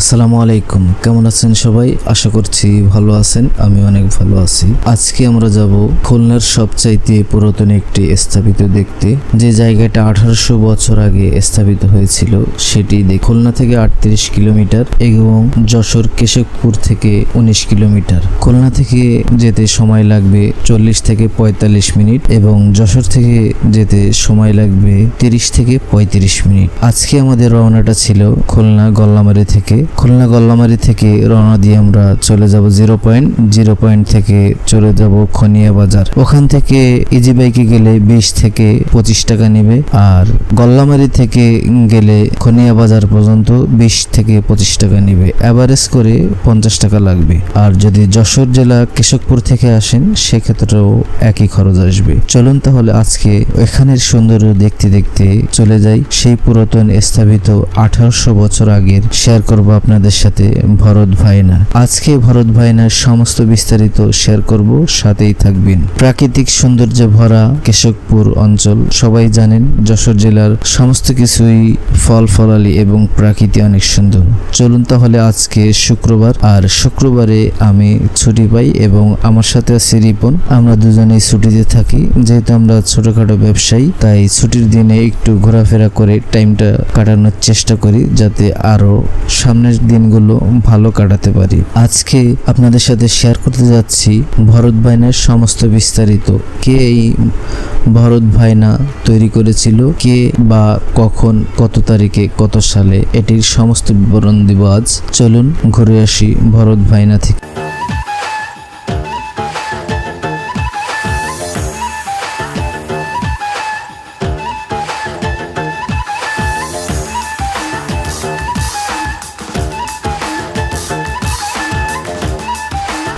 আসসালামু আলাইকুম। কেমন আছেন সবাই? আশা করছি ভালো আছেন, আমি অনেক ভালো আছি। আজকে আমরা যাব খুলনার সবচাইতে পুরাতন একটি স্থাপিত দেখতে। যে জায়গাটা আঠারোশো বছর আগে স্থাপিত হয়েছিল, সেটি খুলনা থেকে আটত্রিশ কিলোমিটার এবং যশোর কেশবপুর থেকে উনিশ কিলোমিটার। খুলনা থেকে যেতে সময় লাগবে চল্লিশ থেকে পঁয়তাল্লিশ মিনিট এবং যশোর থেকে যেতে সময় লাগবে তিরিশ থেকে পঁয়ত্রিশ মিনিট। আজকে আমাদের রওনাটা ছিল খুলনা গল্লামারি থেকে। খুলনা গল্লামারি থেকে রওনা দিয়ে আমরা চলে যাব জিরো পয়েন্ট জিরো পয়েন্ট থেকে চলে যাব খনিয়া বাজার। ওখান থেকে ইজি বাইকে গেলে বিশ থেকে পঁচিশ টাকা নেবে, আর গল্লামারি থেকে গেলে খনিয়া বাজার পর্যন্ত বিশ থেকে পঁচিশ টাকা নেবে। অ্যাভারেজ করে পঞ্চাশ টাকা লাগবে। আর যদি যশোর জেলা কেশবপুর থেকে আসেন, সেক্ষেত্রেও একই খরচ আসবে। চলুন তাহলে আজকে এখানের সৌন্দর্য দেখতে দেখতে চলে যাই। সেই পুরাতন স্থাপিত আঠারোশো বছর আগের শেয়ার করব আপনাদের সাথে ভরত ভাইনা। আজকে ভরত ভাইনার সমস্ত বিস্তারিত শেয়ার করব, সাথেই থাকবেন। প্রাকৃতিক সৌন্দর্যে ভরা কেশবপুর অঞ্চল, সবাই জানেন যশোর জেলার সমস্ত কিছুই ফল ফলালি এবং প্রাকৃতি অনেক সুন্দর। চলুন তাহলে আজকে শুক্রবার, আর শুক্রবারে আমি ছুটি পাই এবং আমার সাথে আছে রিপন। আমরা দুজনেই ছুটিতে থাকি, যেহেতু আমরা ছোটখাটো ব্যবসায়ী, তাই ছুটির দিনে একটু ঘোরাফেরা করে টাইমটা কাটানোর চেষ্টা করি, যাতে আরও আরও সামনের দিনগুলো ভালো কাটাতে পারি। আজকে আপনাদের সাথে শেয়ার করতে যাচ্ছি ভরত ভাইনার সমস্ত বিস্তারিত। কে এই ভরত ভাইনা তৈরি করেছিল? কে বা কখন, কত তারিখে, কত সালে? এটির সমস্ত বিবরণ দিব আজ। চলুন ঘুরে আসি ভরত ভাইনা থেকে।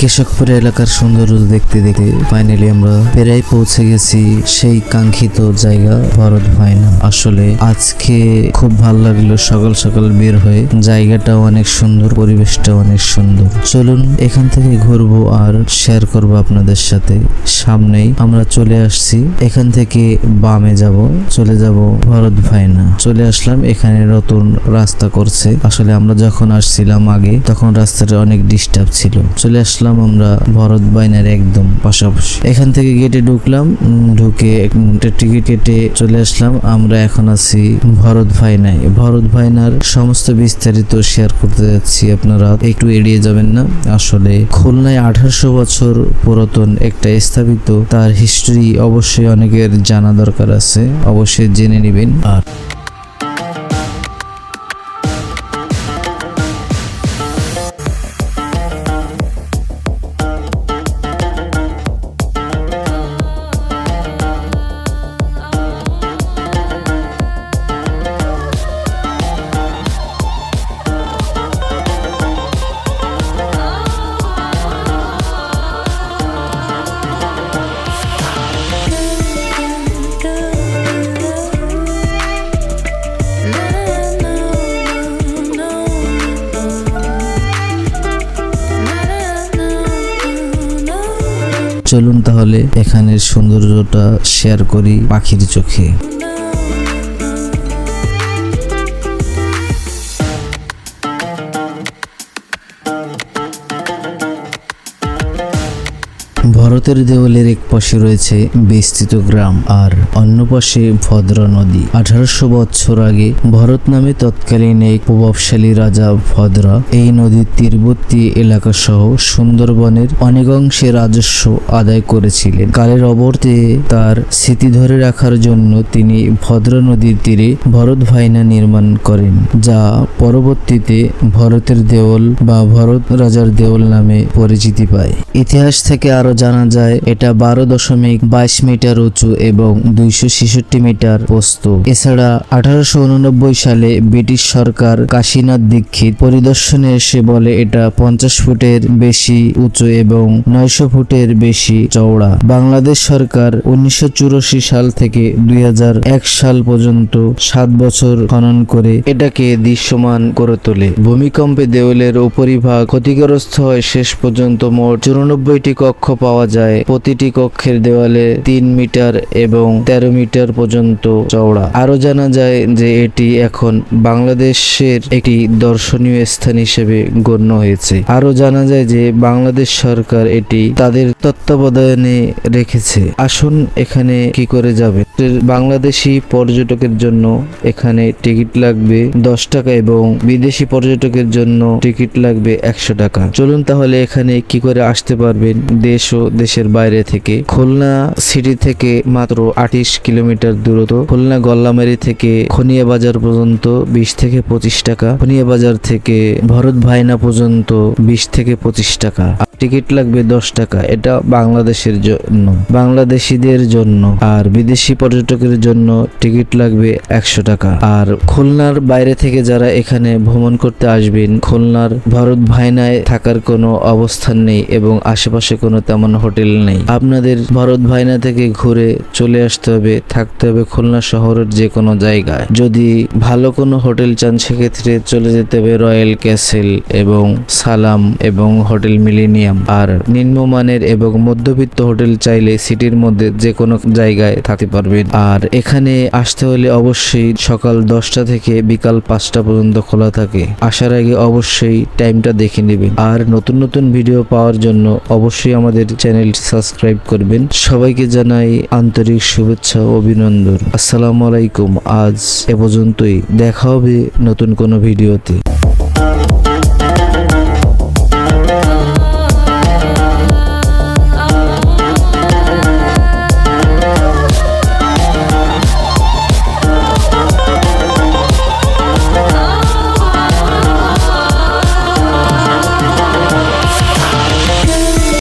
কেশবপুর এলাকার সৌন্দর্য দেখতে দেখতে ফাইনালি আমরা প্রায় পৌঁছে গেছি সেই কাঙ্ক্ষিত জায়গা ভরত ভাইনা। আসলে আজকে খুব ভালো লাগল সকাল সকাল বের হয়ে। জায়গাটা অনেক সুন্দর, পরিবেশটা অনেক সুন্দর। চলুন এখান থেকে ঘুরবো আর শেয়ার করব আপনাদের সাথে। সামনেই আমরা চলে আসছি। এখান থেকে বামে যাব, চলে যাব ভরত ভাইনা। চলে আসলাম, এখানে নতুন রাস্তা করছে। আসলে আমরা যখন আসছিলাম আগে, তখন রাস্তাটা অনেক ডিস্টার্ব ছিল। চলে আসলাম আমরা ভরত বাইনার একদম পাশাপাশি। এখান থেকে গেটে ঢুকলাম ঢুকে একটা টিকিট কেটে চলে আসলাম। আমরা এখন আছি ভরত ভাইনায়। ভরত ভাইনার সমস্ত বিস্তারিত শেয়ার করতে যাচ্ছি আপনারা। একটু এড়িয়ে যাবেন না। আসলে খুলনায় আঠারোশো বছর পুরাতন একটা স্থাপিত, তার হিস্ট্রি অবশ্যই অনেকের জানা দরকার আছে। অবশ্যই জেনে নেবেন। আর চলুন তাহলে এখানের সৌন্দর্যটা শেয়ার করি পাখির চোখে। ভরতের দেওয়ালের এক পাশে রয়েছে বিস্তৃত গ্রাম আর অন্য পাশে ভদ্রা নদী। আঠারোশো বছর আগে ভরত নামে তৎকালীন এক প্রভাবশালী রাজা ভদ্রা এই নদীর তীরবর্তী এলাকা সহ সুন্দরবনের অনেক অংশে রাজস্ব আদায় করেছিলেন। কালের অবর্তে তার স্মৃতি ধরে রাখার জন্য তিনি ভদ্রা নদীর তীরে ভরত ভাইনা নির্মাণ করেন, যা পরবর্তীতে ভরতের দেওয়াল বা ভরত রাজার দেওল নামে পরিচিতি পায়। ইতিহাস থেকে আরও জানা যায়, এটা বারো দশমিক বাইশ মিটার উঁচু এবং দুইশো ছেষট্টি মিটার প্রস্ত এছাড়া আঠারোশো উননব্বই সালে ব্রিটিশ সরকার কাশীনাথ দীক্ষিত পরিদর্শনে এসে বলে, এটা পঞ্চাশ ফুটের বেশি উঁচু এবং নয়শো ফুটের বেশি চওড়া। বাংলাদেশ সরকার উনিশশো চুরাশি সাল থেকে দুই হাজার এক সাল পর্যন্ত সাত বছর খনন করে এটাকে দৃশ্যমান করে তোলে। ভূমিকম্পে দেওয়ালের উপরিভাগ ক্ষতিগ্রস্ত হয় শেষ পর্যন্ত মোট চুরানব্বইটি কক্ষ পাওয়া যায়। প্রতিটি কক্ষের দেওয়ালে তিন মিটার এবং তেরো মিটার পর্যন্ত চওড়া। আরও জানা যায় যে এটি এখন বাংলাদেশের একটি দর্শনীয় স্থান হিসেবে গণ্য হয়েছে। আরও জানা যায় যে বাংলাদেশ সরকার এটি তাদের তত্ত্বাবধানে রেখেছে। আসুন এখানে কি করে যাবে? বাংলাদেশি পর্যটকের জন্য এখানে টিকিট লাগবে দশ টাকা এবং বিদেশি পর্যটকের জন্য টিকিট লাগবে একশো টাকা। চলুন তাহলে এখানে কি করে আসতে পারবেন দেশ ও দেশের বাইরে থেকে। খুলনা সিটি থেকে মাত্র আটিশ কিলোমিটার দূরত্ব। খুলনা গল্লামারি থেকে খনিয়া বাজার পর্যন্ত বিশ থেকে পঁচিশ টাকা। খনিয়া বাজার থেকে ভরত ভাইনা পর্যন্ত বিশ থেকে পঁচিশ টাকা। টিকিট লাগবে দশ টাকা। এটা বাংলাদেশের জন্য, বাংলাদেশিদের জন্য। আর বিদেশি পর্যটকের জন্য টিকিট লাগবে একশো টাকা। আর খুলনার বাইরে থেকে যারা এখানে ভ্রমণ করতে আসবেন, খুলনার ভরত ভাইনায় থাকার কোনো অবস্থান নেই এবং আশেপাশে কোনো তেমন হোটেল নেই। আপনাদের ভরত ভাইনা থেকে ঘুরে চলে আসতে হবে, থাকতে হবে খুলনা শহরের যে কোনো জায়গায়। যদি ভালো কোনো হোটেল চান, সেক্ষেত্রে চলে যেতে হবে রয়্যাল ক্যাসেল এবং সালাম এবং হোটেল মিলেনিয়াম। আর নিম্নমানের এবং মধ্যবিত্ত হোটেল চাইলে সিটির মধ্যে যে কোনো জায়গায় থাকতে পারবেন। আর এখানে আসতে হলে অবশ্যই সকাল দশটা থেকে বিকাল পাঁচটা পর্যন্ত খোলা থাকে। আসার আগে অবশ্যই টাইমটা দেখে নেবেন। আর নতুন নতুন ভিডিও পাওয়ার জন্য অবশ্যই আমাদের চ্যানেলটি সাবস্ক্রাইব করবেন। সবাইকে জানাই আন্তরিক শুভেচ্ছা ও অভিনন্দন। আসসালামু আলাইকুম। আজ এ পর্যন্তই। দেখা হবে নতুন কোনো ভিডিওতে।